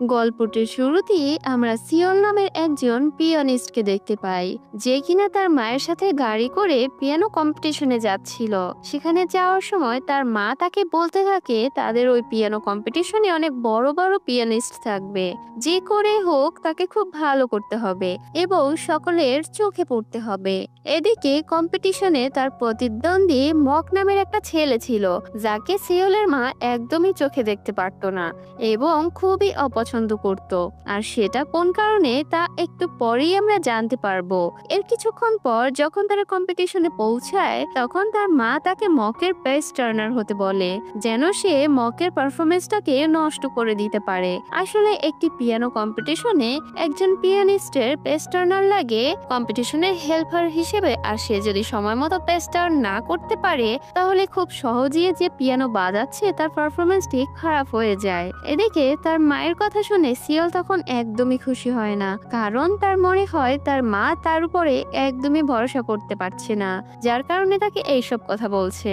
গল্পটির শুরুতেই আমরা সিওল নামের একজন পিয়ানিস্টকে দেখতে পাই, যে কিনা তার মায়ের সাথে গাড়ি করে পিয়ানো কম্পিটিশনে যাচ্ছিল। সেখানে যাওয়ার সময় তার মা তাকে বলতে থাকে, তাদের ওই পিয়ানো কম্পিটিশনে অনেক বড় বড় পিয়ানিস্ট থাকবে। যে করে হোক, তাকে খুব ভালো করতে হবে এবং সকলের চোখে পড়তে হবে। এদিকে কম্পিটিশনে তার প্রতিদ্বন্দ্বী মক নামের একটা ছেলে ছিল, যাকে সিওলের মা একদমই চোখে দেখতে পারতো না এবং খুবই অপছন্দ করত। আর সেটা কোন কারণে তা একটু পরেই আমরা জানতে পারব। এর কিছুক্ষণ পর যখন তারা কম্পিটিশনে পৌঁছায়, তখন তার মা তাকে মকের বেস্ট টার্নার হতে বলে, যেন সে মকের পারফরমেন্সটাকে নষ্ট করে দিতে পারে। আসলে একটি পিয়ানো কম্পিটিশনে একজন পিয়ানিস্টের পেস্ট টার্নার লাগে কম্পিটিশনের হেল্পার হিসেবে। আর সে যদি সময় মতো পেস্ট টার্ন না করতে পারে, তাহলে খুব সহজেই যে পিয়ানো বাজাচ্ছে, তার পারফরমেন্সটি খারাপ হয়ে যায়। এদিকে তার মায়ের কথা শুনে সিওল তখন একদমই খুশি হয় না। কারণ তার মনে হয় তার মা তার উপরে একদমই ভরসা করতে পারছে না, যার কারণে তাকে এইসব কথা বলছে।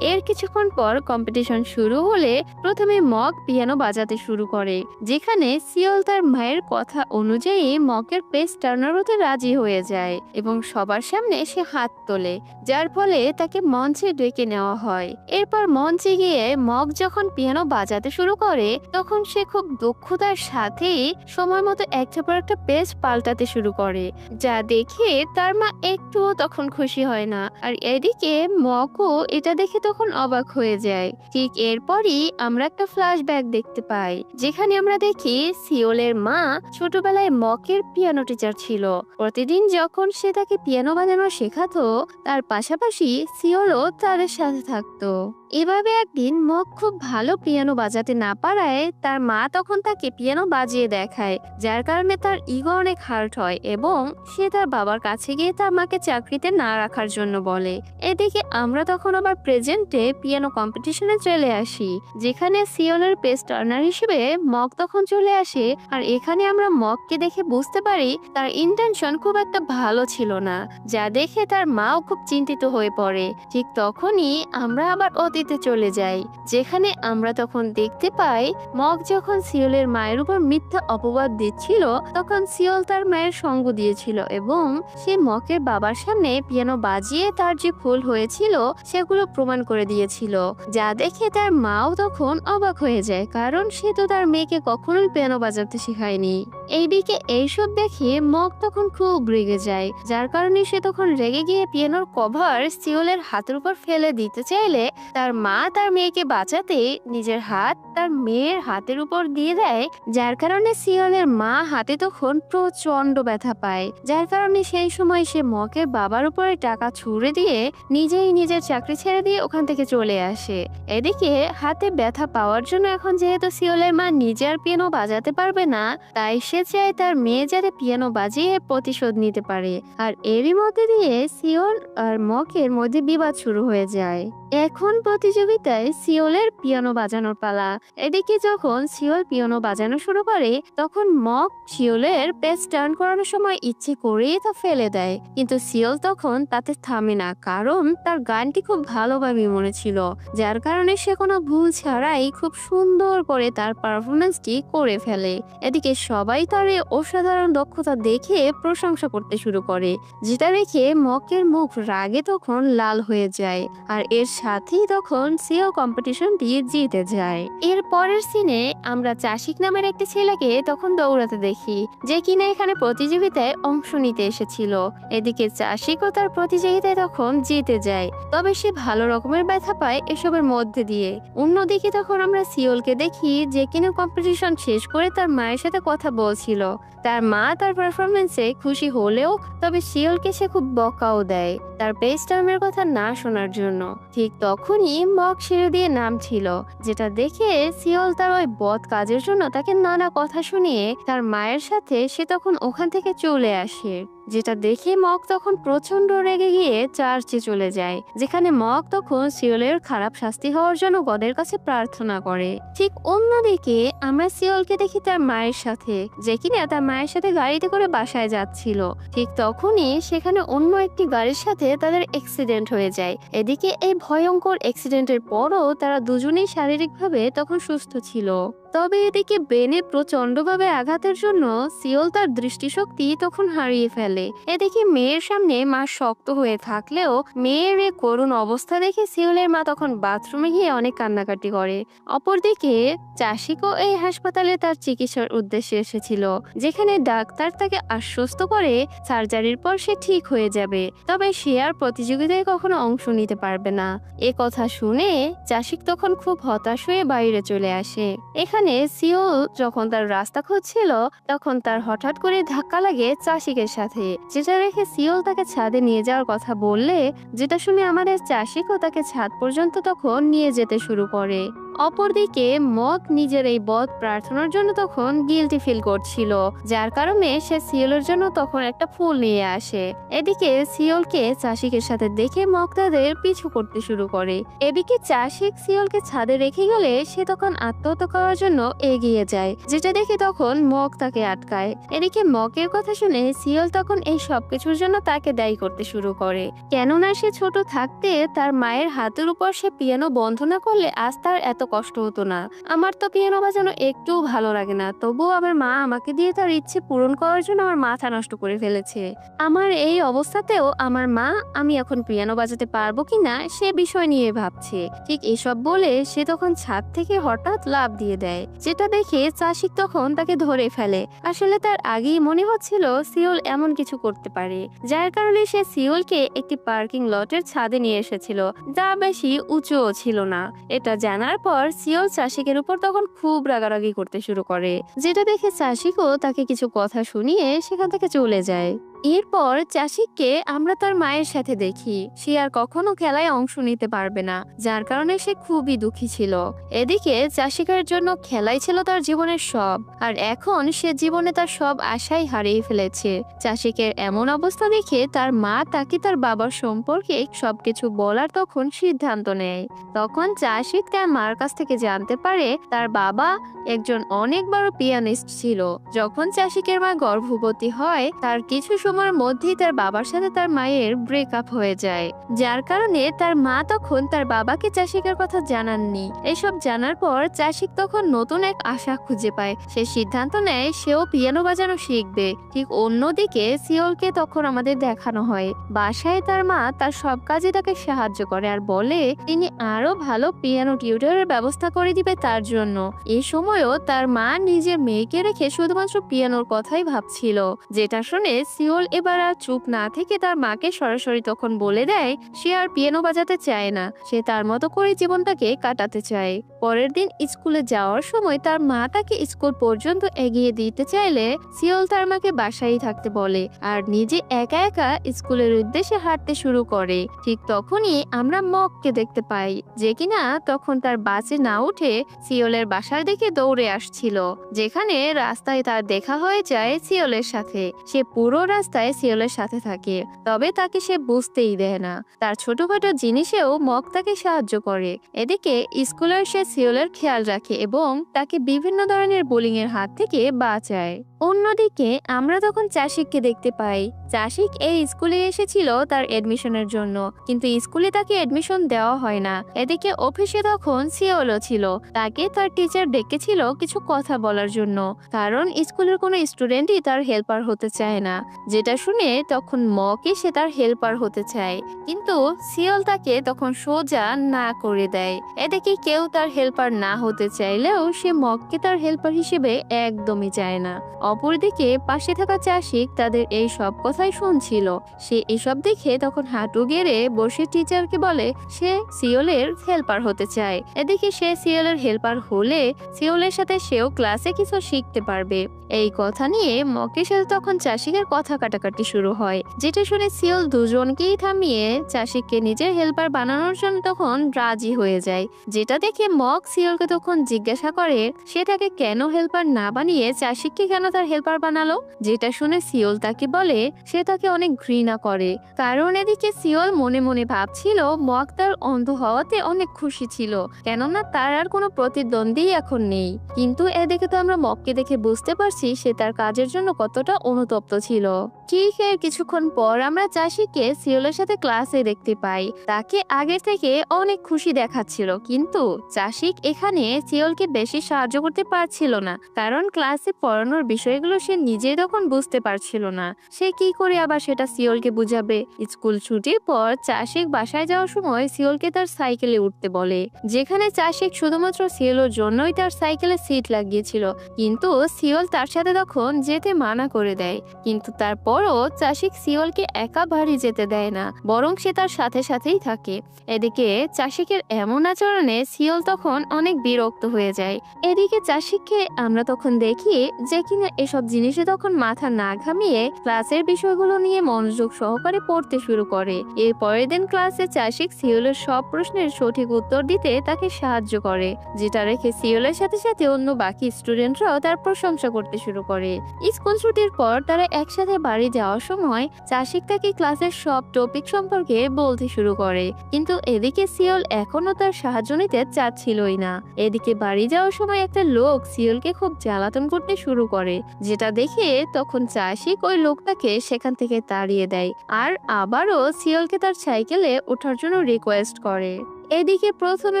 এর কিছুক্ষণ পর কম্পিটিশন শুরু হলে প্রথমে মগ পিয়ানো বাজাতে শুরু করে, যেখানে সিওল তার মায়ের কথা অনুযায়ী মকের পেস টার্নার হতে রাজি হয়ে যায় এবং সবার সামনে সে হাত তোলে, যার ফলে তাকে মঞ্চে ডেকে নেওয়া হয়। এরপর মঞ্চে গিয়ে মগ যখন পিয়ানো বাজাতে শুরু করে, তখন সে খুব দক্ষতার সাথেই সময় মতো একটা পর একটা পেজ পাল্টাতে শুরু করে। যা দেখে তার মা একটুও তখন খুশি হয় না। আর এদিকে মকও এটা দেখে তখন অবাক হয়ে যায়। ঠিক এরপরই আমরা একটা ফ্ল্যাশব্যাক দেখতে পাই, যেখানে আমরা দেখি সিওলের মা ছোটবেলায় মকের পিয়ানো টিচার ছিল। প্রতিদিন যখন সে তাকে পিয়ানো বাজানো শেখাতো, তার পাশাপাশি সিওলও তাদের সাথে থাকতো। এভাবে একদিন মক খুব ভালো পিয়ানো বাজাতে না পারায় তার মা তখন তাকে পিয়ানো বাজিয়ে দেখায়, যার কারণে তার ইগো অনেক হার্ট হয় এবং সে তার বাবার কাছে গিয়ে তার মাকে চাকরিতে না রাখার জন্য বলে। এদিকে আমরা তখন আবার প্রেজেন্টে পিয়ানো কম্পিটিশনে চলে আসি, যেখানে সিওলের পেস টার্নার হিসেবে মক তখন চলে আসে আর এখানে আমরা মককে দেখে বুঝতে পারি তার ইন্টেনশন খুব একটা ভালো ছিল না, যা দেখে তার মাও খুব চিন্তিত হয়ে পড়ে। ঠিক তখনই আমরা আবার অতীতে চলে যাই। যেখানে আমরা তখন দেখতে পাই, মগ যখন সিওলের মায়ের উপর মিথ্যা অপবাদ দিচ্ছিল, তখন সিওল তার মায়ের সঙ্গ দিয়েছিল এবং সে মকের বাবার সামনে পিয়ানো বাজিয়ে তার যে ভুল হয়েছিল, সেগুলো প্রমাণ করে দিয়েছিল। যা দেখে তার মাও তখন অবাক হয়ে যায়, কারণ সে তো তার মেয়েকে কখনোই পিয়ানো বাজাতে শেখায়নি। এইদিকে এইসব দেখে মগ তখন খুব রেগে যায়, যার কারণে সে তখন রেগে গিয়ে পিয়ানোর কভার সিওলের হাতের উপর ফেলে দিতে চাইলে, তার মা তার মেয়েকে বাঁচাতে নিজের হাত তার মেয়ের হাতের উপর দিয়ে দেয়, যার কারণে সিওলের মা হাতে তখন প্রচণ্ড ব্যথা পায়। যার কারণে সেই সময় সে মকের বাবার উপরে টাকা ছুড়ে দিয়ে নিজেই নিজের চাকরি ছেড়ে দিয়ে ওখান থেকে চলে আসে। এদিকে হাতে ব্যথা পাওয়ার জন্য এখন যেহেতু সিওলের মা নিজে আর পিয়ানো বাজাতে পারবে না, তাই সে চায় তার মেয়ে যাতে পিয়ানো বাজিয়ে প্রতিশোধ নিতে পারে। আর এরই মধ্যে দিয়ে সিওল আর মকের মধ্যে বিবাদ শুরু হয়ে যায়। এখন প্রতিযোগিতায় সিওলের পিয়ানো বাজানোর পালা। এদিকে যখন সিওল পিয়ানো বাজানো শুরু করে, তখন মক সিওলের পেস টার্ন করানোর সময় ইচ্ছে করেই তা ফেলে দেয়। কিন্তু সিওল তখন তাতে থামে না, কারণ তার গানটি খুব ভালোভাবে মনে ছিল, যার কারণে সে কোনো ভুল ছাড়াই খুব সুন্দর করে তার পারফরমেন্সটি করে ফেলে। এদিকে সবাই তার এই অসাধারণ দক্ষতা দেখে প্রশংসা করতে শুরু করে, যেটা দেখে মকের মুখ রাগে তখন লাল হয়ে যায়। আর এর সাথেই তখন সিও কম্পিটিশনটি জিতে যায়। এর পরের সিনে আমরা চাষিক নামের একটি ছেলেকে তখন দৌড়াতে দেখি, যে কিনা এখানে প্রতিযোগিতায় অংশ নিতে এসেছিল। এদিকে চাষিকও তার প্রতিযোগিতায় তখন জিতে যায়, তবে সে ভালো রকমের ব্যথা পায় এসবের মধ্যে দিয়ে। অন্যদিকে তখন আমরা সিওলকে দেখি, যে কিনা কম্পিটিশন শেষ করে তার মায়ের সাথে কথা বলছিল। তার মা তার পারফরমেন্সে খুশি হলেও, তবে সিওলকে সে খুব বকাও দেয়, তার পেস টার্মের কথা না শোনার জন্য। ঠিক তখনই মগ সিঁড়ি দিয়ে নামছিল, যেটা দেখে সিওল তার ওই বদ কাজের জন্য তাকে নানা কথা শুনিয়ে তার মায়ের সাথে সে তখন ওখান থেকে চলে আসে। যেটা দেখে মগ তখন প্রচণ্ড রেগে গিয়ে চার্চে চলে যায়, যেখানে মগ তখন সিওলের খারাপ শাস্তি হওয়ার জন্য গদের কাছে প্রার্থনা করে। ঠিক অন্যদিকে আমরা সিওলকে দেখি তার মায়ের সাথে, যে কিনা তার মায়ের সাথে গাড়িতে করে বাসায় যাচ্ছিল। ঠিক তখনই সেখানে অন্য একটি গাড়ির সাথে তাদের অ্যাক্সিডেন্ট হয়ে যায়। এদিকে এই ভয়ঙ্কর অ্যাক্সিডেন্টের পরও তারা দুজনেই শারীরিকভাবে তখন সুস্থ ছিল। তবে এদিকে বেনে প্রচন্ডভাবে আঘাতের জন্য সিওল তার দৃষ্টিশক্তি তখন হারিয়ে ফেলে। এদিকে মেয়ের সামনে মা শক্ত হয়ে থাকলেও মেয়ের এ করুণ অবস্থা দেখে সিওলের মা তখন বাথরুমে গিয়ে অনেক কান্নাকাটি করে। অপরদিকে চাষিকও এই হাসপাতালে তার চিকিৎসার উদ্দেশ্যে এসেছিল, যেখানে ডাক্তার তাকে আশ্বস্ত করে সার্জারির পর সে ঠিক হয়ে যাবে, তবে সে আর প্রতিযোগিতায় কখনো অংশ নিতে পারবে না। এ কথা শুনে চাষিক তখন খুব হতাশ হয়ে বাইরে চলে আসে। এখানে সিওল যখন তার রাস্তা খুঁজছিল, তখন তার হঠাৎ করে ধাক্কা লাগে চাষিকের সাথে। যেটা রেখে সিওল তাকে ছাদে নিয়ে যাওয়ার কথা বললে, যেটা শুনে আমাদের চাষিকও তাকে ছাদ পর্যন্ত তখন নিয়ে যেতে শুরু করে। অপরদিকে মক নিজের এই বধ প্রার্থনার জন্য তখন গিলটি ফিল করছিল, যার কারণে সে সিওলের জন্য তখন একটা ফুল নিয়ে আসে। এদিকে সিওলকে চাষিকের সাথে দেখে মক তাদের পিছু করতে শুরু করে। এদিকে চাষিক সিওলকে ছাদে রেখে গেলে সে তখন আত্মহত্যা করার জন্য এগিয়ে যায়, যেটা দেখে তখন মক তাকে আটকায়। এদিকে মকের কথা শুনে সিওল তখন এই সবকিছুর জন্য তাকে দায়ী করতে শুরু করে। কেননা সে ছোট থাকতে তার মায়ের হাতের উপর সে পিয়ানো বন্ধ না করলে আজ তার এত কষ্ট হতো না। আমার তো পিয়ানো বাজানো একটুও ভালো লাগে না, তবুও আমার মা আমাকে দিয়ে তার ইচ্ছে পূরণ করার জন্য আমার মাথা নষ্ট করে ফেলেছে। আমার এই অবস্থাতেও আমার মা, আমি এখন পিয়ানো বাজাতে পারব কিনা সে বিষয় নিয়ে ভাবছে। ঠিক এসব বলে সে তখন ছাদ থেকে হঠাৎ লাভ দিয়ে দেয়, যেটা দেখে চাষিক তখন তাকে ধরে ফেলে। আসলে তার আগেই মনে হচ্ছিল সিওল এমন কিছু করতে পারে, যার কারণে সে সিওলকে একটি পার্কিং লটের ছাদে নিয়ে এসেছিল, যা বেশি উঁচুও ছিল না। এটা জানার পর সিওল চাষিকের উপর তখন খুব রাগারাগি করতে শুরু করে। যেটা দেখে চাষিকও তাকে কিছু কথা শুনিয়ে সেখান থেকে চলে যায়। এরপর চাষিককে আমরা তার মায়ের সাথে দেখি। সে আর কখনো খেলায় অংশ নিতে পারবে না, যার কারণে সে খুবই দুঃখী ছিল। এদিকে চাষিকার জন্য খেলাই ছিল তার জীবনের সব, আর এখন সে জীবনে তার সব আশাই হারিয়ে ফেলেছে। চাষিকের এমন অবস্থা দেখে তার মা তাকে তার বাবার সম্পর্কে সবকিছু বলার তখন সিদ্ধান্ত নেয়। তখন চাষিক তার মার কাছ থেকে জানতে পারে তার বাবা একজন অনেক বড় পিয়ানিস্ট ছিল। যখন চাষিকের মা গর্ভবতী হয়, তার কিছু সময়ের মধ্যেই তার বাবার সাথে তার মায়ের ব্রেকআপ হয়ে যায়। যার কারণে তার মা তখন তার বাবাকে চাষিকের কথা জানাননি। এসব জানার পর চাষিক তখন নতুন এক আশা খুঁজে পায়। সে সিদ্ধান্ত নেয়, সেও পিয়ানো বাজানো শিখবে। ঠিক অন্যদিকে সিওলকে তখন আমাদের দেখানো হয়। বাসায় তার মা তার সব কাজে তাকে সাহায্য করে আর বলে, তিনি আরও ভালো পিয়ানো টিউটরের ব্যবস্থা করে দিবে তার জন্য। এই সময়ও তার মা নিজের মেয়েকে রেখে শুধুমাত্র পিয়ানোর কথাই ভাবছিল। যেটা শুনে সিওল এবার আর চুপ না থেকে তার মাকে সরাসরি তখন বলে দেয়, সে আর পিয়ানো বাজাতে চায় না। সে তার মতো করে জীবনটাকে কাটাতে চায়। পরের দিন স্কুলে যাওয়ার সময় তার মা তাকে স্কুল পর্যন্ত এগিয়ে দিতে চাইলে সিওল তার মাকে বাসায় থাকতে বলে আর নিজে একা একা স্কুলের উদ্দেশ্যে হাঁটতে শুরু করে। ঠিক তখনই আমরা মককে দেখতে পাই যে কিনা তখন তার বাসে না উঠে সিওলের বাসার দিকে দৌড়ে আসছিল। যেখানে রাস্তায় তার দেখা হয়ে যায় সিওলের সাথে। সে পুরো রাস্তায় সিওলের সাথে থাকে, তবে তাকে সে বুঝতেই দেয় না। তার ছোটখাটো জিনিসেও মক তাকে সাহায্য করে। এদিকে স্কুলের সে সিওলের খেয়াল রাখে এবং তাকে বিভিন্ন ধরনের বোলিং এর হাত থেকে বাঁচায়। অন্যদিকে আমরা তখন চাষিককে দেখতে পাই। চাষিক এই স্কুলে এসেছিল তার এডমিশনের জন্য, কিন্তু স্কুলে তাকে এডমিশন দেওয়া হয় না। এদিকে অফিসে তখন সিওলও ছিল। তাকে তার টিচার ডেকেছিল কিছু কথা বলার জন্য, কারণ স্কুলের কোনো স্টুডেন্টই তার হেল্পার হতে চায় না। যেটা শুনে তখন মকে সে তার হেল্পার হতে চায়। কিন্তু সিওল তাকে তখন সোজা না করে দেয়। এদিকে কেউ তার হেল্পার না হতে চাইলেও সে মককে তার হেল্পার হিসেবে একদমই চায় না। অপরদিকে পাশে থাকা চাষিক তাদের এই সব কথাই শুনছিল। সে এসব দেখে তখন হাঁটু গেড়ে বসে টিচারকে বলে, সে সিওলের হেল্পার হতে চায়। এদিকে সে সিওলের হেল্পার হলে সিওলের সাথে সেও ক্লাসে কিছু শিখতে পারবে। এই কথা নিয়ে মকের সাথে তখন চাষিকের কথা কাটাকাটি শুরু হয়। যেটা শুনে সিওল দুজনকেই থামিয়ে চাষিককে নিজের হেল্পার বানানোর জন্য তখন রাজি হয়ে যায়। যেটা দেখে মক সিওলকে তখন জিজ্ঞাসা করে, সে তাকে কেন হেল্পার না বানিয়ে চাষিককে কেন তার হেল্পার বানালো? যেটা শুনে সিওল তাকে বলে, সে তাকে অনেক ঘৃণা করে। কারণ এদিকে সিওল মনে মনে ভাবছিল মক তার অন্ধ হওয়াতে অনেক খুশি ছিল, কেননা তার আর কোনো প্রতিদ্বন্দ্বী এখন নেই। কিন্তু এদিকে তো আমরা মককে দেখে বুঝতে পারছি, সে তার কাজের জন্য কতটা অনুতপ্ত ছিল। ঠিক এর কিছুক্ষণ পর আমরা চাষিকে সিওলের সাথে ক্লাসে দেখতে পাই। তাকে আগের থেকে অনেক খুশি দেখাচ্ছিল, কিন্তু চাষিক এখানে সিওলকে বেশি সাহায্য করতে পারছিল না, কারণ ক্লাসে পড়ানোর বিষয়গুলো সে নিজেই তখন বুঝতে পারছিল না। সে কি করে আবার সেটা সিওলকে বুঝাবে? স্কুল ছুটির পর চাষিক বাসায় যাওয়ার সময় সিওলকে তার সাইকেলে উঠতে বলে, যেখানে চাষিক শুধুমাত্র সিওলের জন্যই তার সাইকেলে সিট লাগিয়েছিল, কিন্তু সিওল তার সাথে তখন যেতে মানা করে দেয়, কিন্তু তারপরও চাষিক সিওলকে একা বাড়ি যেতে দেয় না, বরং সে তার সাথে সাথেই থাকে। এদিকে চাষিকের এমন আচরণে সিওল তখন অনেক বিরক্ত হয়ে যায়। এদিকে চাষিককে আমরা তখন দেখি যে কিনা এসব জিনিসে তখন মাথা না ঘামিয়ে ক্লাসের বিষয়গুলো নিয়ে মনোযোগ সহকারে পড়তে শুরু করে। এর পরের দিন ক্লাসে চাষিক সিওলের সব প্রশ্নের সঠিক উত্তর দিতে তাকে সাহায্য করে, যেটা রেখে সিওলের সাথে সাথে অন্য বাকি স্টুডেন্টরাও তার প্রশংসা করতে শুরু করে। স্কুল ছুটির পর তারা একসাথে বাড়ি যাওয়ার সময় চাষিক তাকে ক্লাসের সব টপিক সম্পর্কে বলতে শুরু করে। কিন্তু এদিকে সিওল এখনও তার সাহায্য নিতে চাচ্ছিলই না। এদিকে বাড়ি যাওয়ার সময় একটা লোক সিওলকে খুব জ্বালাতন করতে শুরু করে, যেটা দেখে তখন চাষিক ওই লোকটাকে সেখান থেকে তাড়িয়ে দেয়। আর আবারও সিওলকে তার সাইকেলে ওঠার জন্য রিকোয়েস্ট করে। এদিকে প্রথমে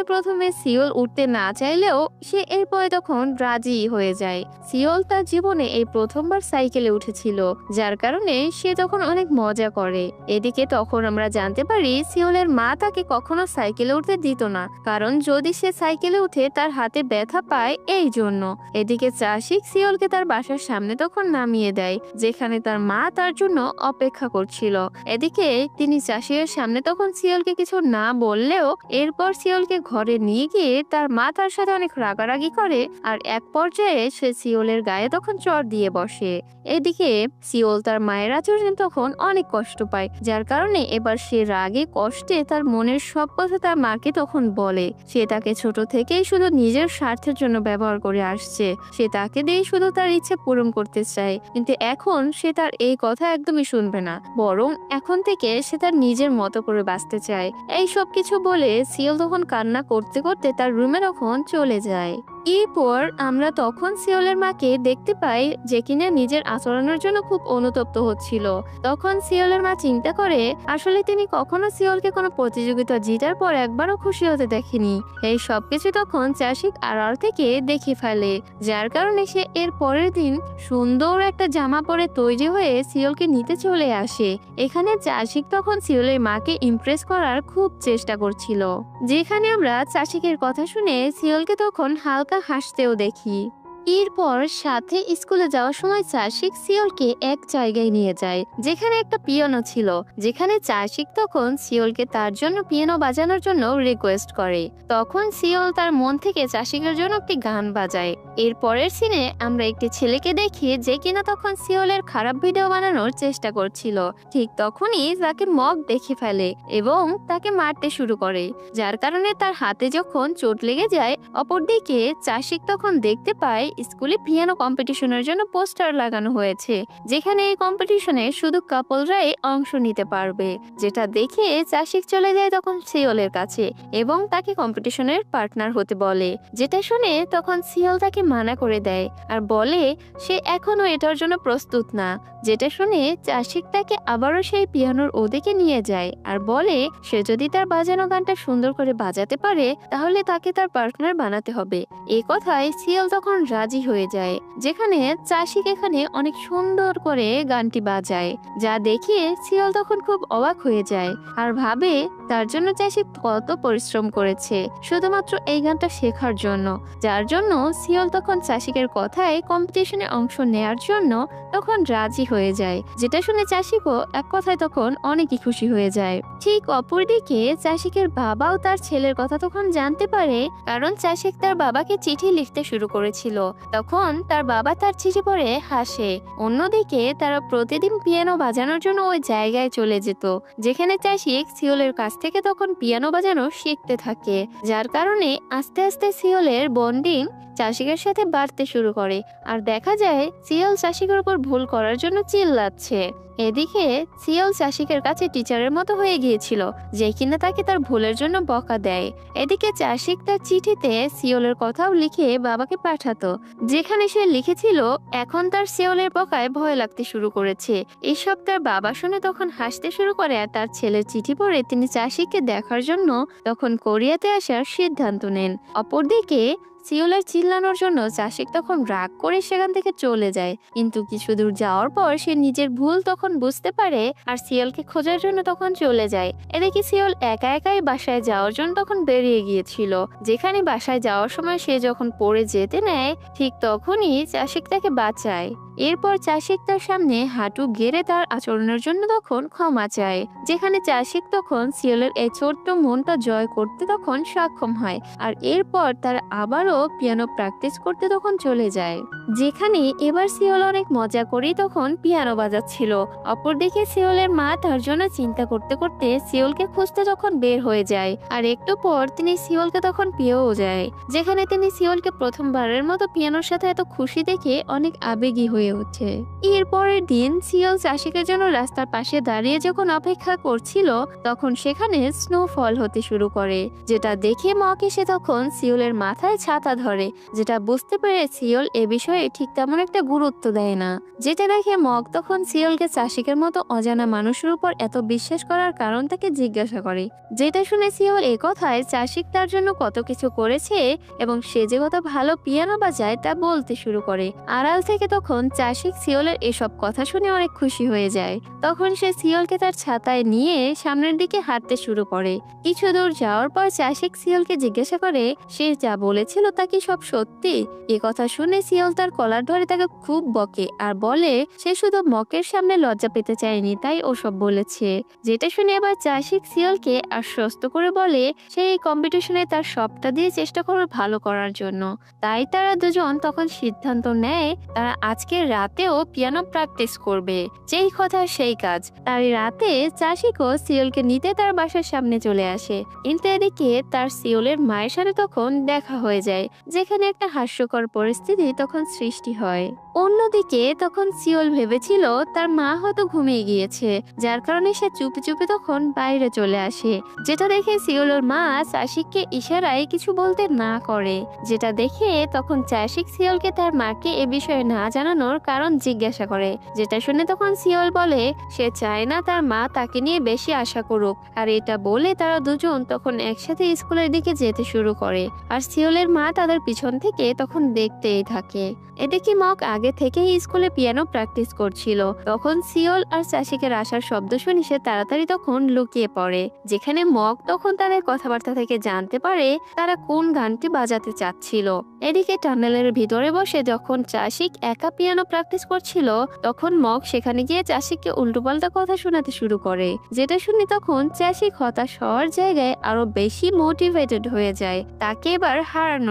প্রথমে সিওল উঠতে না চাইলেও সে এরপরে তখন রাজি হয়ে যায়। সিওল তার জীবনে এই প্রথমবার সাইকেলে উঠেছিল, যার কারণে সে তখন অনেক মজা করে। এদিকে তখন আমরা জানতে পারি সিওলের মা তাকে কখনো সাইকেলে উঠতে দিত না, কারণ যদি সে সাইকেলে উঠে তার হাতে ব্যথা পায় এই জন্য। এদিকে চাষিক সিওলকে তার বাসার সামনে তখন নামিয়ে দেয়, যেখানে তার মা তার জন্য অপেক্ষা করছিল। এদিকে তিনি চাষির সামনে তখন সিওলকে কিছু না বললেও এরপর সিওলকে ঘরে নিয়ে গিয়ে তার মা তার সাথে অনেক রাগারাগি করে আর এক পর্যায়ে সে সিওলের গায়ে তখন চর দিয়ে বসে। এদিকে সিওল তার মায়ের আচরণে তখন অনেক কষ্ট পায়, যার কারণে এবার সে রাগে কষ্টে তার মনের সব কথা তার মাকে তখন বলে। সে তাকে ছোট থেকেই শুধু নিজের স্বার্থের জন্য ব্যবহার করে আসছে। সে তাকে দিয়ে শুধু তার ইচ্ছে পূরণ করতে চায়, কিন্তু এখন সে তার এই কথা একদমই শুনবে না। বরং এখন থেকে সে তার নিজের মতো করে বাঁচতে চায়। এই সব কিছু বলে সিওল তখন কান্না করতে করতে তার রুমে তখন চলে যায়। এরপর আমরা তখন সিওলের মাকে দেখতে পাই যে কিনা নিজের আচরণের জন্য খুব অনুতপ্ত হচ্ছিল। তখন সিওলের মা চিন্তা করে, আসলে তিনি কখনো সিওলকে কোনো প্রতিযোগিতা জিতার পর একবারও খুশি হতে দেখেনি। এই সবকিছু তখন চাষিক আড়াল থেকে দেখে ফেলে, যার কারণে সে এর পরের দিন সুন্দর একটা জামা পরে তৈরি হয়ে সিওলকে নিতে চলে আসে। এখানে চাষিক তখন সিওলের মাকে ইমপ্রেস করার খুব চেষ্টা করছিল। যেখানে আমরা চাষিকের কথা শুনে সিওলকে তখন হালকা হাসতেও দেখি। এরপর সাথে স্কুলে যাওয়ার সময় চাষিক সিওলকে এক জায়গায় নিয়ে যায়, যেখানে একটা পিয়ানো ছিল। যেখানে চাষিক তখন সিওলকে তার জন্য পিয়ানো বাজানোর জন্য রিকোয়েস্ট করে। তখন সিওল তার মন থেকে চাষিকের জন্য একটি গান বাজায়। এর পরের সিনে আমরা একটি ছেলেকে দেখি যে কিনা তখন সিওলের খারাপ ভিডিও বানানোর চেষ্টা করছিল। ঠিক তখনই তাকে মগ দেখে ফেলে এবং তাকে মারতে শুরু করে। যার কারণে তার হাতে যখন চোট লেগে যায়, অপরদিকে চাষিক তখন দেখতে পায় স্কুলে পিয়ানো কম্পিটিশনের জন্য পোস্টার লাগানো হয়েছে, যেখানে এই কম্পিটিশনে শুধু কাপলরাই অংশ নিতে পারবে। যেটা দেখে চাষিক চলে যায় তখন সিওলের কাছে এবং তাকে কম্পিটিশনের পার্টনার হতে বলে। যেটা শুনে তখন সিওল তাকে মানা করে দেয় আর বলে, সে এখনও এটার জন্য প্রস্তুত না। যেটা শুনে চাষিক তাকে আবারও সেই পিয়ানোর ওদিকে নিয়ে যায় আর বলে, সে যদি তার বাজানো গানটা সুন্দর করে বাজাতে পারে, তাহলে তাকে তার পার্টনার বানাতে হবে। এই কথায় সিয়াল তখন রাজি হয়ে যায়। যেখানে চাষিক এখানে অনেক সুন্দর করে গানটি বাজায়, যা দেখে সিয়াল তখন খুব অবাক হয়ে যায় আর ভাবে তার জন্য চাষি কত পরিশ্রম করেছে, শুধুমাত্র এই গানটা শেখার জন্য। যার জন্য সিয়াল তখন চাষিকের কথায় কম্পিটিশনে অংশ নেয়ার জন্য তখন রাজি হয়ে যায়। যেটা শুনে চাষিকও এক কথায় তখন অনেকই খুশি হয়ে যায়। ঠিক অপরদিকে চাষিকের বাবাও তার ছেলের কথা তখন জানতে পারে, কারণ চাষিক তার বাবাকে চিঠি লিখতে শুরু করেছিল। তখন তার বাবা তার চিঠি পড়ে হাসে। অন্যদিকে তারা প্রতিদিন পিয়ানো বাজানোর জন্য ওই জায়গায় চলে যেত, যেখানে চাষিক সিওলের কাছ থেকে তখন পিয়ানো বাজানো শিখতে থাকে। যার কারণে আস্তে আস্তে সিওলের বন্ডিং চাষিকের সাথে বাড়তে শুরু করে। আর দেখা যায় সিয়াল চাষিকের উপর ভুল করার জন্য চিল্লাচ্ছে। এদিকে সিয়াল চাষিকের কাছে টিচারের মতো হয়ে গিয়েছিল, যে কিনা তাকে তার ভুলের জন্য বকা দেয়। এদিকে চাষিক তার চিঠিতে সিওলের কথাও লিখে বাবাকে পাঠাতো, যেখানে সে লিখেছিল, এখন তার সিওলের বকায় ভয় লাগতে শুরু করেছে। এসব তার বাবা শুনে তখন হাসতে শুরু করে আর তার ছেলের চিঠি পড়ে তিনি চাষিকে দেখার জন্য তখন কোরিয়াতে আসার সিদ্ধান্ত নেন। অপরদিকে সিওলের চিল্লানোর জন্য চাষিক তখন রাগ করে সেখান থেকে চলে যায়। কিন্তু কিছু দূর যাওয়ার পর সে নিজের ভুল তখন বুঝতে পারে আর সিওলকে খোঁজার জন্য তখন চলে যায়। এদিকে সিওল একা একাই বাসায় যাওয়ার জন্য তখন বেরিয়ে গিয়েছিল। যেখানে বাসায় যাওয়ার সময় সে যখন পড়ে যেতে নেয়, ঠিক তখনই চাষিক তাকে বাঁচায়। এরপর চাষিক তার সামনে হাঁটু গেড়ে তার আচরণের জন্য তখন ক্ষমা চায়। যেখানে চাষিক তখন সিওলের এই ছোট্ট মনটা জয় করতে তখন সক্ষম হয়। আর এরপর তার আবারও পিয়ানো প্র্যাকটিস করতে তখন চলে যায়। যেখানে এবার সিওল অনেক মজা করেই তখন পিয়ানো বাজাচ্ছিল। অপরদিকে সিওলের মা তার জন্য চিন্তা করতে করতে সিওলকে খুঁজতে তখন বের হয়ে যায় আর একটু পর তিনি সিওলকে তখন পেয়েও যায়। যেখানে তিনি সিওলকে প্রথমবারের মতো পিয়ানোর সাথে এত খুশি দেখে অনেক আবেগী হয়ে ওঠে। এর পরের দিন সিওল চাষিকের জন্য রাস্তার পাশে দাঁড়িয়ে যখন অপেক্ষা করছিল, তখন সেখানে স্নোফল হতে শুরু করে, যেটা দেখে মক এসে তখন সিওলের মাথায় ছাতা ধরে। যেটা বুঝতে পেরে সিওল এ বিষয়ে ঠিক তেমন একটা গুরুত্ব দেয় না। যেটা দেখে মগ তখন সিওলকে চাষিকের মতো অজানা মানুষের উপর এত বিশ্বাস করার কারণ তাকে জিজ্ঞাসা করে। যেটা শুনে সিওল এ কথায় চাষিক তার জন্য কত কিছু করেছে এবং সে যে কত ভালো পিয়ানো বাজায় তা বলতে শুরু করে। আড়াল থেকে তখন চাষিক সিওলের এসব কথা শুনে অনেক খুশি হয়ে যায়। তখন সে সিওলকে তার ছাতায় নিয়ে সামনের দিকে হাঁটতে শুরু করে। কিছু দূর যাওয়ার পর চাষিক সিওলকে জিজ্ঞাসা করে, সে যা বলেছিল তা কি সব সত্যি? এ কথা শুনে সিওল তার কলার ধরে তাকে খুব বকে আর বলে, সে শুধু মকের সামনে লজ্জা পেতে চায়নি, তাই ওসব বলেছে। যেটা শুনে আবার চাষিক সিওলকে আশ্বস্ত করে বলে, সে এই কম্পিটিশনে তার সবটা দিয়ে চেষ্টা করবে ভালো করার জন্য। তাই তারা দুজন তখন সিদ্ধান্ত নেয়, তারা আজকের রাতেও পিয়ানো প্র্যাকটিস করবে। যেই কথা সেই কাজ। তার রাতে চাষিকও সিওলকে নিতে তার বাসার সামনে চলে আসে। কিন্তু এদিকে তার সিওলের মায়ের সাথে তখন দেখা হয়ে যায়। যেখানে একটা হাস্যকর পরিস্থিতি তখন সৃষ্টি হয়। অন্যদিকে তখন সিওল ভেবেছিল তার মা হয়তো ঘুমিয়ে গিয়েছে, যার কারণে সে চুপি চুপি তখন বাইরে চলে আসে। যেটা দেখে সিওলের মা চাষিককে ইশারায় কিছু বলতে না করে। যেটা দেখে তখন চাষিক সিওলকে তার মাকে এ বিষয়ে না জানানোর কারণ জিজ্ঞাসা করে। যেটা শুনে তখন সিওল বলে, সে চায় না তার মা তাকে নিয়ে বেশি আশা করুক। আর এটা বলে তারা দুজন তখন একসাথে স্কুলের দিকে যেতে শুরু করে। আর সিওলের মা তাদের পিছন থেকে তখন দেখতেই থাকে। এদিকে মক আগে থেকেই স্কুলে পিয়ানো প্র্যাকটিস করছিল। তখন সিওল আর চাষিকের আসার শব্দ শুনি সে তাড়াতাড়ি তখন লুকিয়ে পড়ে। যেখানে মক তখন তাদের কথাবার্তা থেকে জানতে পারে তারা কোন গানটি বাজাতে চাচ্ছিল। এদিকে টানেলের ভিতরে বসে যখন চাষিক একা পিয়ানো প্র্যাকটিস করছিল, তখন মগ সেখানে গিয়ে চাষিককে উল্টোপাল্টা কথা শোনাতে শুরু করে। যেটা শুনে তখন চাষিক হতাশ হওয়ার জায়গায় আরও বেশি মোটিভেটেড হয়ে যায়। তাকে এবার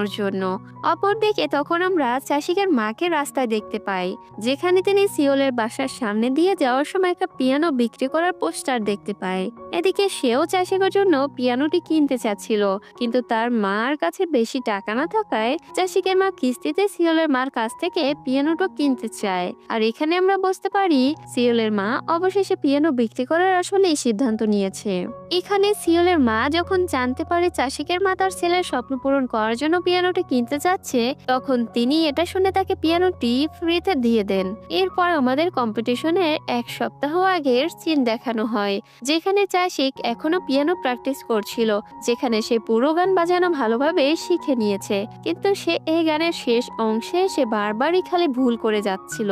হারানোর জন্য। অপরদিকে তখন আমরা চাষিকের মাকে রাস্তায় দেখতে পাই, যেখানে তিনি সিওলের বাসার সামনে দিয়ে যাওয়ার সময় একটা পিয়ানো বিক্রি করার পোস্টার দেখতে পায় এদিকে সেও চাষিকের জন্য পিয়ানোটি কিনতে চাচ্ছিল, কিন্তু তার মার কাছে বেশি টাকা না থাকায় চাষিকের মা কিস্তিতে সিওলের মার কাছ থেকে পিয়ানোটা কিনতে চায়। আর এখানে আমরা বুঝতে পারি, সিওলের মা অবশেষে পিয়ানো বিক্রি করার আসলেই সিদ্ধান্ত নিয়েছে। এখানে সিওলের মা যখন জানতে পারে চাষিকের মা তার ছেলের স্বপ্ন পূরণ করার জন্য পিয়ানোটি কিনতে যাচ্ছে, তখন তিনি এটা শুনে তাকে পিয়ানোটি ফ্রিতে দিয়ে দেন। এরপর আমাদের কম্পিটিশনের এক সপ্তাহ আগের সিন দেখানো হয়, যেখানে চাষিক এখনও পিয়ানো প্র্যাকটিস করছিল, যেখানে সে পুরো গান বাজানো ভালোভাবে শিখে নিয়েছে। কিন্তু সে এই গানের শেষ অংশে সে বারবারই খালি ভুল করে যাচ্ছিল,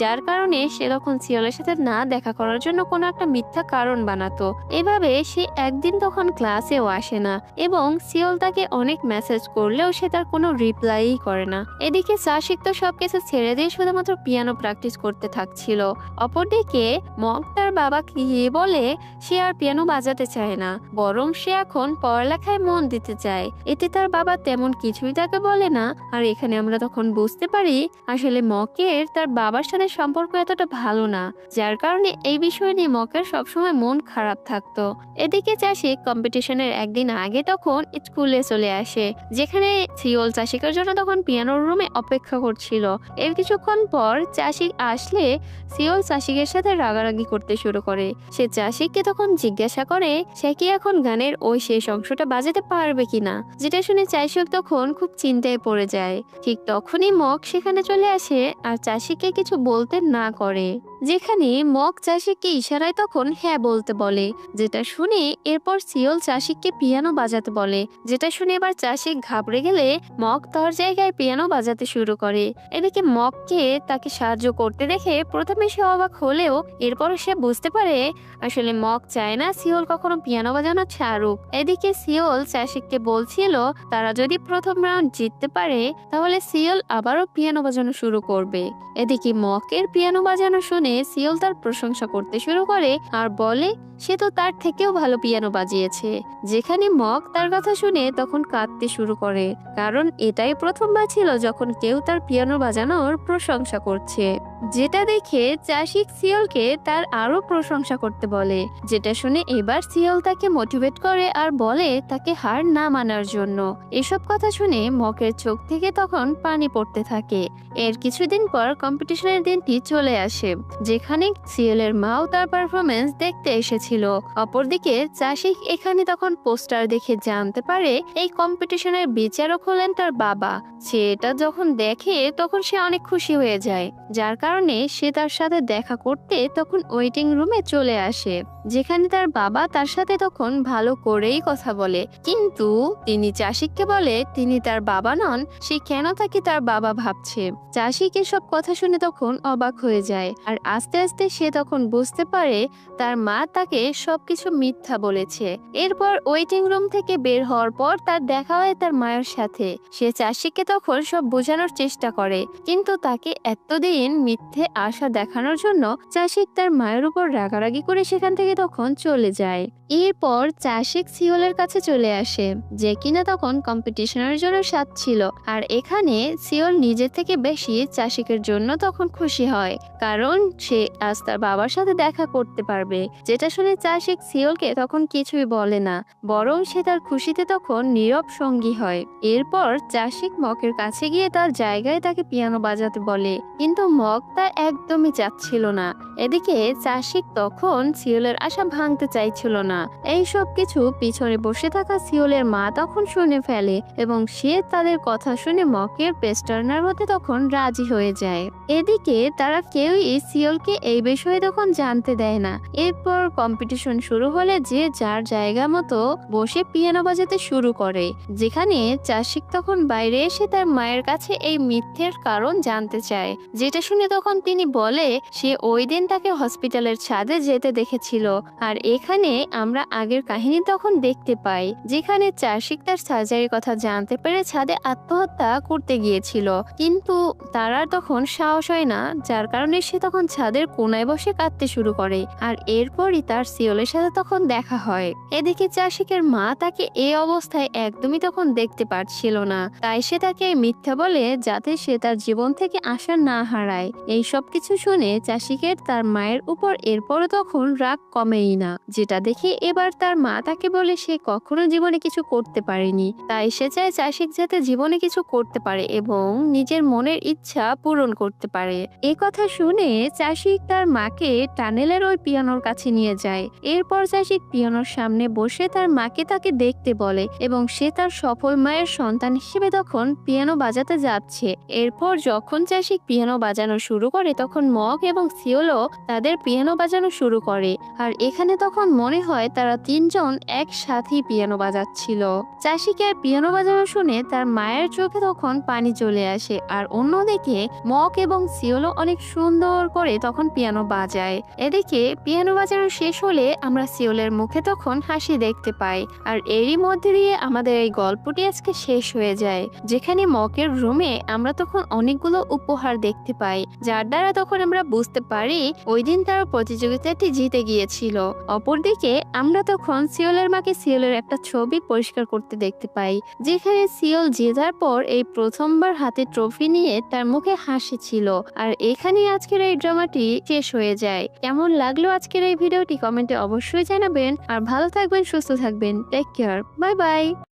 যার কারণে সে তখন সিওলের সাথে না দেখা করার জন্য কোনো একটা মিথ্যা কারণ বানাতো। এভাবে সে একদিন তখন ক্লাসেও আসে না, এবং সিওল তাকে অনেক মেসেজ করলেও সে তার কোনো রিপ্লাই করে না। এদিকে সাশিক তো সবকিছু ছেড়ে দিয়ে শুধুমাত্র পিয়ানো প্র্যাকটিস করতে থাকছিল। অপরদিকে মগ তার বাবাকে গিয়ে বলে, সে আর পিয়ানো বাজাতে চায় না। বরং সে এখন পড়ালেখায় মন দিতে চায়। এতে তার বাবা তেমন কিছুই তাকে বলে না। আর এখানে আমরা তখন বুঝতে পারি, আসলে মকের তার বাবার সাথে সম্পর্ক এতটা ভালো না, যার কারণে এই বিষয় নিয়ে মকের সবসময় মন খারাপ থাকতো। এদিকে চাষি কম্পিটিশনের একদিন আগে তখন স্কুলে চলে আসে, যেখানে সিওল চাষিকের জন্য তখন পিয়ানোর রুমে অপেক্ষা করছিল। এর কিছুক্ষণ পর চাষি আসলে সিওল চাষিকের সাথে রাগারাগি করতে শুরু করে। সে চাষিককে তখন জিজ্ঞাসা করে, সে কি এখন গানের ওই শেষ অংশটা বাজাতে পারবে কিনা? যেটা শুনে চাষিক তখন খুব চিন্তায় পড়ে যায়। ঠিক তখনই মগ সেখানে চলে আসে আর চাষিকে কিছু বলতে না করে। যেখানে মগ চাষিককে ইশারায় তখন হ্যাঁ বলতে বলে, যেটা শুনে এরপর সিওল চাষিককে পিয়ানো বাজাতে বলে। যেটা শুনে এবার চাষিক ঘাবড়ে গেলে মগ তার জায়গায় পিয়ানো বাজাতে শুরু করে। এদিকে মগকে তাকে সাহায্য করতে দেখে প্রথমে সে অবাক হলেও এরপর সে বুঝতে পারে, আসলে মগ চায় না সিওল কখনো পিয়ানো বাজানো ছাড়ুক। এদিকে সিওল চাষিককে বলছিল, তারা যদি প্রথম রাউন্ড জিততে পারে, তাহলে সিওল আবারও পিয়ানো বাজানো শুরু করবে। এদিকে মকের পিয়ানো বাজানো শুনে সিওল তার প্রশংসা করতে শুরু করে আর বলে, সে তো তার থেকেও ভালো পিয়ানো বাজিয়েছে। যেখানে মক তার কথা শুনে তখন কাঁদতে শুরু করে। কারণ এটাই প্রথমবার ছিল যখন কেউ তার পিয়ানো বাজানোর প্রশংসা করছে। যেটা দেখে চাষিক সিওলকে তার আরও প্রশংসা করতে বলে, যেটা শুনে এবার সিওল তাকে মোটিভেট করে আর বলে তাকে হার না মানার জন্য। এসব কথা শুনে মকের চোখ থেকে তখন পানি পড়তে থাকে। এর কিছুদিন পর কম্পিটিশনের দিনটি চলে আসে, যেখানে সিএলের মাও তার পারফরমেন্স দেখতে এসেছিল। অপরদিকে চাষিক এখানে তখন পোস্টার দেখে জানতে পারে, এই কম্পিটিশনের বিচারক হলেন তার বাবা। সে এটা যখন দেখে তখন সে অনেক খুশি হয়ে যায়। যার কারণে সে তার সাথে দেখা করতে তখন ওয়েটিং রুমে চলে আসে। যেখানে তার বাবা তার সাথে তখন ভালো করেই কথা বলে। কিন্তু তিনি চাষিককে বলে, তিনি তার বাবা নন, সে কেন তাকে তার বাবা ভাবছে? চাষিক সব কথা শুনে তখন অবাক হয়ে যায়। আর আস্তে আস্তে সে তখন বুঝতে পারে, তার মা তাকে সবকিছু মিথ্যা বলেছে। এরপর ওয়েটিং রুম থেকে বের হওয়ার পর তার দেখা হয় তার মায়ের সাথে। সে চাষিকে তখন সব বোঝানোর চেষ্টা করে। কিন্তু তাকে এতদিন মিথ্যে আশা দেখানোর জন্য চাষিক তার মায়ের উপর রাগারাগি করে সেখান থেকে তখন চলে যায়। এরপর চাষিক সিওলের কাছে চলে আসে, যে কিনা তখন কম্পিটিশনের জন্য সাত ছিল। আর এখানে সিওল নিজের থেকে বেশি চাষিকের জন্য তখন খুশি হয়, কারণ সে আজ তার বাবার সাথে দেখা করতে পারবে। যেটা শুনে চাষিক সিওলকে তখন কিছুই বলে না, বরং সে তার খুশিতে তখন নীরব সঙ্গী হয়। এরপর চাষিক মকের কাছে গিয়ে তার জায়গায় তাকে পিয়ানো বাজাতে বলে। কিন্তু মক তা একদমই চাচ্ছিল না। এদিকে চাষিক তখন সিওলের আশা ভাঙতে চাইছিল না। এই সব কিছু পিছনে বসে থাকা সিওলের মা তখন শুনে ফেলে এবং সে তাদের কথা শুনে মকের পেস্টার্নার হতে তখন রাজি হয়ে যায়। এদিকে তারা কেউই সিওলকে এই বিষয়ে তখন জানতে দেয় না। এরপর কম্পিটিশন শুরু হলে যে যার জায়গা মতো বসে পিয়ানো বাজাতে শুরু করে, যেখানে চাষিক তখন বাইরে এসে তার মায়ের কাছে এই মিথ্যের কারণ জানতে চায়। যেটা শুনে তখন তিনি বলে, সে ওই দিন তাকে হসপিটালের ছাদে যেতে দেখেছিল। আর এখানে আমরা আগের কাহিনী তখন দেখতে পাই, যেখানে চাষিক তার সার্জারির কথা জানতে পেরে ছাদে আত্মহত্যা করতে গিয়েছিল। কিন্তু তার আর তখন সাহস হয় না, যার কারণে সে তখন ছাদের কোনায় বসে কাঁদতে শুরু করে। আর এরপরই তার সিওলের সাথে তখন দেখা হয়। এদিকে চাষিকের মা তাকে এ অবস্থায় একদমই তখন দেখতে পারছিল না। তাই সে তাকে মিথ্যা বলে যাতে সে তার জীবন থেকে আশা না হারায়। এই সব কিছু শুনে চাষিকের তার মায়ের উপর এরপরও তখন রাগ কমেই না, যেটা দেখে এবার তার মা তাকে বলে সে কখনো জীবনে কিছু করতে পারেনি। তাই সে চায় চাষিক যাতে জীবনে কিছু করতে পারে এবং নিজের মনের ইচ্ছা পূরণ করতে পারে। এ কথা শুনে চাষিক তার মাকে টানেলের ওই পিয়ানোর কাছে নিয়ে যায়। এরপর চাষিক পিয়ানোর সামনে বসে তার মাকে তাকে দেখতে বলে এবং সে তার সফল মায়ের সন্তান হিসেবে তখন পিয়ানো বাজাতে যাচ্ছে। এরপর যখন চাষিক পিয়ানো বাজানো শুরু করে, তখন মগ এবং সিওলো তাদের পিয়ানো বাজানো শুরু করে। আর এখানে তখন মনে হয় তারা তিনজন একসাথেই পিয়ানো বাজাচ্ছিল। চাষিকে আর পিয়ানো বাজানো শুনে তার মায়ের চোখে তখন পানি চলে আসে। আর অন্যদিকে মগ এবং সিওলো অনেক সুন্দর করে তখন পিয়ানো বাজায়। এদিকে পিয়ানো বাজানো শেষ হলে আমরা সিওলের মুখে তখন হাসি দেখতে পাই। আর এরই মধ্যে দিয়ে আমাদের এই গল্পটি আজকে শেষ হয়ে যায়। যেখানে মকের রুমে আমরা তখন অনেকগুলো উপহার দেখতে পাই, যার দ্বারা তখন আমরা বুঝতে পারি ওই দিন তার প্রতিযোগিতাটি জিতে গিয়েছিল। অপরদিকে আমরা তখন সিওলের মাকে সিওলের একটা ছবি পরিষ্কার করতে দেখতে পাই, যেখানে সিওল জেতার পর এই প্রথমবার হাতে ট্রফি নিয়ে তার মুখে হাসি ছিল। আর এখানে আজকের এই ড্রামাটি শেষ হয়ে যায়। কেমন লাগল আজকের এই ভিডিওটি কমেন্টে অবশ্যই জানাবেন। আর ভালো থাকবেন, সুস্থ থাকবেন। Take care bye bye